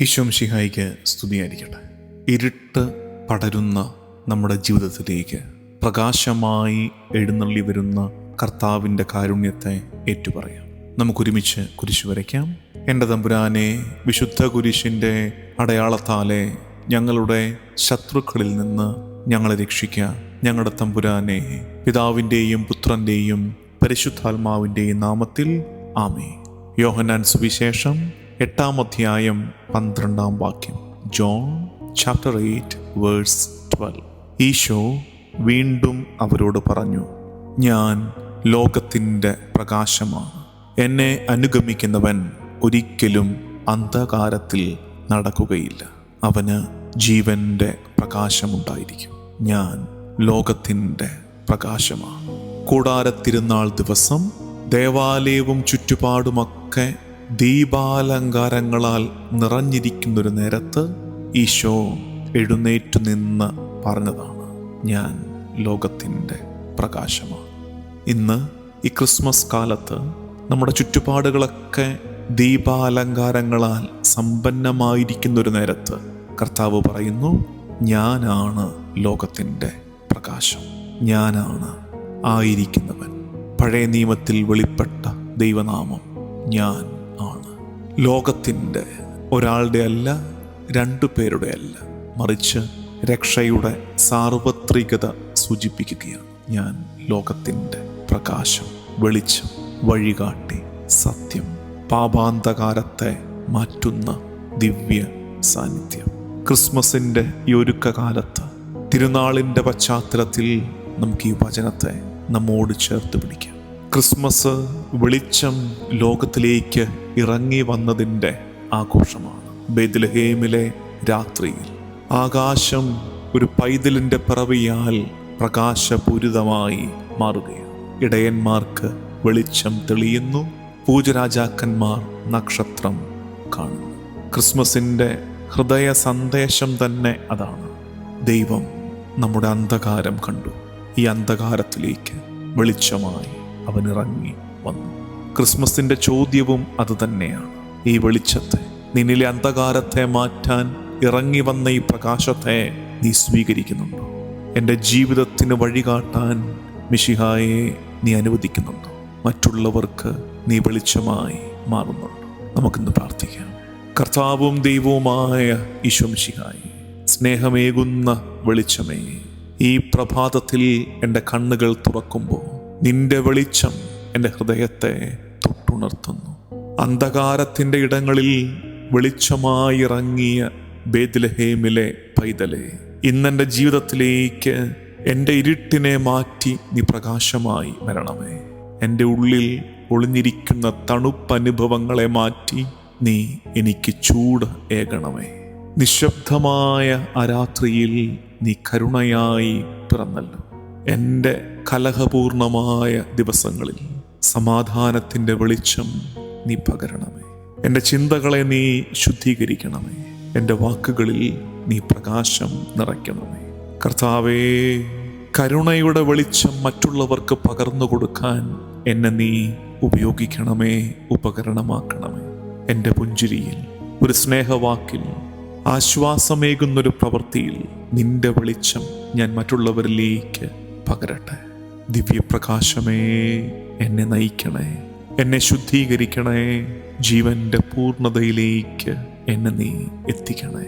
ഈശോം ഷിഹായിക്ക് സ്തുതിയായിരിക്കട്ടെ. ഇരുട്ട് പടരുന്ന നമ്മുടെ ജീവിതത്തിലേക്ക് പ്രകാശമായി എഴുന്നള്ളി വരുന്ന കർത്താവിന്റെ കാരുണ്യത്തെ ഏറ്റുപറയാം. നമുക്കൊരുമിച്ച് കുരിശ് വരയ്ക്കാം. എന്റെ തമ്പുരാനെ വിശുദ്ധ കുരിശിന്റെ അടയാളത്താലെ ഞങ്ങളുടെ ശത്രുക്കളിൽ നിന്ന് ഞങ്ങളെ രക്ഷിക്കുക ഞങ്ങളുടെ തമ്പുരാനെ പിതാവിന്റെയും പുത്രന്റെയും പരിശുദ്ധാത്മാവിന്റെയും നാമത്തിൽ ആമേ യോഹനാൻ സുവിശേഷം എട്ടാം അധ്യായം പന്ത്രണ്ടാം വാക്യം. John chapter eight verse twelve. Eesho വീണ്ടും അവരോട് പറഞ്ഞു ഞാൻ ലോകത്തിന്റെ പ്രകാശമാണ്. എന്നെ അനുഗമിക്കുന്നവൻ ഒരിക്കലും അന്ധകാരത്തിൽ നടക്കുകയില്ല. അവന് ജീവന്റെ പ്രകാശമുണ്ടായിരിക്കും. ഞാൻ ലോകത്തിന്റെ പ്രകാശമാണ്. കൂടാരത്തിരുന്നാൾ ദിവസം ദേവാലയവും ചുറ്റുപാടുമൊക്കെ ദീപാലങ്കാരങ്ങളാൽ നിറഞ്ഞിരിക്കുന്നൊരു നേരത്ത് ഈശോ എഴുന്നേറ്റു നിന്ന് പറഞ്ഞതാണ് ഞാൻ ലോകത്തിന്റെ പ്രകാശമാണ്. ഇന്ന് ഈ ക്രിസ്മസ് കാലത്ത് നമ്മുടെ ചുറ്റുപാടുകളൊക്കെ ദീപാലങ്കാരങ്ങളാൽ സമ്പന്നമായിരിക്കുന്നൊരു നേരത്ത് കർത്താവ് പറയുന്നു ഞാനാണ് ലോകത്തിന്റെ പ്രകാശം. ഞാനാണ് ആയിരിക്കുന്നവൻ. പഴയ നിയമത്തിൽ വെളിപ്പെട്ട ദൈവനാമം. ഞാൻ ലോകത്തിന്റെ ഒരാളുടെ അല്ല രണ്ടു പേരുടെ അല്ല മറിച്ച് രക്ഷയുടെ സാർവത്രികത സൂചിപ്പിക്കുകയാണ് ഞാൻ ലോകത്തിന്റെ പ്രകാശം വെളിച്ചം വഴികാട്ടി സത്യം പാപാന്തകാരത്തെ മാറ്റുന്ന ദിവ്യ സാന്നിധ്യം. ക്രിസ്മസിന്റെ ഈ ഒരുക്കകാലത്ത് തിരുനാളിന്റെ പശ്ചാത്തലത്തിൽ നമുക്ക് ഈ വചനത്തെ നമ്മോട് ചേർത്ത് പിടിക്കാം. ക്രിസ്മസ് വെളിച്ചം ലോകത്തിലേക്ക് ഇറങ്ങി വന്നതിന്റെ ആഘോഷമാണ്. ബെദ്ലഹേമിലെ രാത്രിയിൽ ആകാശം ഒരു പൈതലിന്റെ പിറവിയാൽ പ്രകാശപൂരിതമായി മാറുകയാണ്. ഇടയന്മാർക്ക് വെളിച്ചം തെളിയുന്നു പൂജരാജാക്കന്മാർ നക്ഷത്രം കാണുന്നു. ക്രിസ്മസിന്റെ ഹൃദയ സന്ദേശം തന്നെ അതാണ്. ദൈവം നമ്മുടെ അന്ധകാരം കണ്ടു. ഈ അന്ധകാരത്തിലേക്ക് വെളിച്ചമായി അവൻ ഇറങ്ങി വന്നു. ക്രിസ്മസിന്റെ ചോദ്യവും അതുതന്നെയാണ് ഈ വെളിച്ചത്തെ നിന്നിലെ അന്ധകാരത്തെ മാറ്റാൻ ഇറങ്ങി വന്ന ഈ പ്രകാശത്തെ നീ സ്വീകരിക്കുന്നുണ്ടോ? എന്റെ ജീവിതത്തിന് വഴികാട്ടാൻ മിഷിഹായെ നീ അനുവദിക്കുന്നുണ്ടോ? മറ്റുള്ളവർക്ക് നീ വെളിച്ചമായി മാറുന്നുണ്ടോ? നമുക്കിന്ന് പ്രാർത്ഥിക്കാം. കർത്താവും ദൈവവുമായ ഈശോ ഈശ്വംശിഹായി സ്നേഹമേകുന്ന വെളിച്ചമേ ഈ പ്രഭാതത്തിൽ എന്റെ കണ്ണുകൾ തുറക്കുമ്പോൾ നിന്റെ വെളിച്ചം എന്റെ ഹൃദയത്തെ തൊട്ടുണർത്തുന്നു. അന്ധകാരത്തിന്റെ ഇടങ്ങളിൽ വെളിച്ചമായി ഇറങ്ങിയ ബേദ്ലഹേമിലെ പൈതലെ ഇന്നെന്റെ ജീവിതത്തിലേക്ക് എന്റെ ഇരുട്ടിനെ മാറ്റി നീ പ്രകാശമായി വരണമേ. എന്റെ ഉള്ളിൽ ഒളിഞ്ഞിരിക്കുന്ന തണുപ്പനുഭവങ്ങളെ മാറ്റി നീ എനിക്ക് ചൂട് ഏകണമേ. നിശബ്ദമായ ആ രാത്രിയിൽ നീ കരുണയായി പിറന്നല്ലോ. എന്റെ കലഹപൂർണമായ ദിവസങ്ങളിൽ സമാധാനത്തിന്റെ വെളിച്ചം നീ പകരണമേ. എന്റെ ചിന്തകളെ നീ ശുദ്ധീകരിക്കണമേ. എന്റെ വാക്കുകളിൽ നീ പ്രകാശം നിറയ്ക്കണമേ. കർത്താവേ കരുണയുടെ വെളിച്ചം മറ്റുള്ളവർക്ക് പകർന്നു കൊടുക്കാൻ എന്നെ നീ ഉപയോഗിക്കണമേ ഉപകരണമാക്കണമേ. എന്റെ പുഞ്ചിരിയിൽ ഒരു സ്നേഹവാക്കിൽ ആശ്വാസമേകുന്നൊരു പ്രവൃത്തിയിൽ നിന്റെ വെളിച്ചം ഞാൻ മറ്റുള്ളവരിലേക്ക് പകരട്ടെ. ദിവ്യപ്രകാശമേ എന്നെ നയിക്കണേ എന്നെ ശുദ്ധീകരിക്കണേ ജീവന്റെ പൂർണതയിലേക്ക് എന്നെ നീ എത്തിക്കണേ.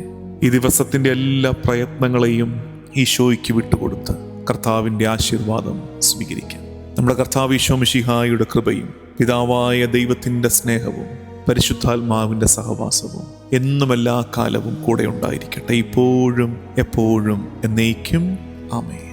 ഈ ദിവസത്തിന്റെ എല്ലാ പ്രയത്നങ്ങളെയും ഈശോയ്ക്ക് വിട്ടുകൊടുത്ത് കർത്താവിന്റെ ആശീർവാദം സ്വീകരിക്കാം. നമ്മുടെ കർത്താവ് ഈശോ മിഷിഹായുടെ കൃപയും പിതാവായ ദൈവത്തിന്റെ സ്നേഹവും പരിശുദ്ധാത്മാവിന്റെ സഹവാസവും എന്നും എല്ലാ കാലവും കൂടെ ഉണ്ടായിരിക്കട്ടെ. ഇപ്പോഴും എപ്പോഴും എന്നേക്കും. ആമേ